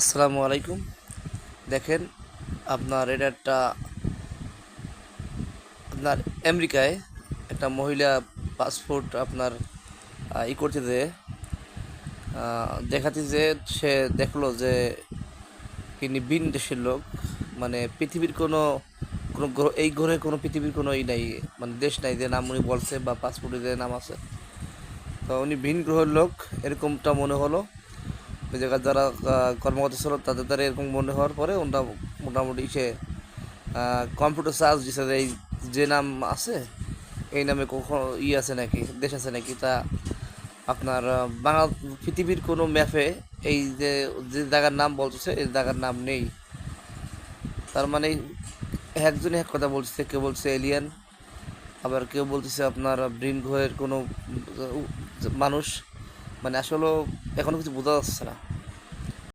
আসসালামু আলাইকুম। দেখেন, আপনার এটা একটা, আপনার আমেরিকায় একটা মহিলা পাসপোর্ট আপনার ই করতে যে দেখাতে যে সে দেখল যে তিনি বিন দেশের লোক। মানে পৃথিবীর কোনো কোনো গ্রহ, এই গ্রহে কোনো পৃথিবীর কোনো ই নাই মানে দেশ নাই যে নাম উনি বলছে বা পাসপোর্টে যে নাম আছে। তো উনি ভিন গ্রহের লোক, এরকমটা মনে হলো। ওই জায়গার যারা কর্মকর্তা ছিল, তাদের দ্বারা এরকম মনে হওয়ার পরে ওনারা মোটামুটি সে কম্পিউটার চার্জ দিছে এই যে নাম আছে, এই নামে কখনো ই আছে নাকি, দেশ আছে নাকি, তা আপনার বাংলা পৃথিবীর কোনো ম্যাপে এই যে যে জায়গার নাম বলতেছে, এই জায়গার নাম নেই। তার মানে একজনে এক কথা বলছে কেউ বলছে এলিয়ান আবার কেউ বলতেছে আপনার ব্রিন গ্রহের কোনো মানুষ। মানে আসলে এখনও কিছু বোঝা যাচ্ছে না।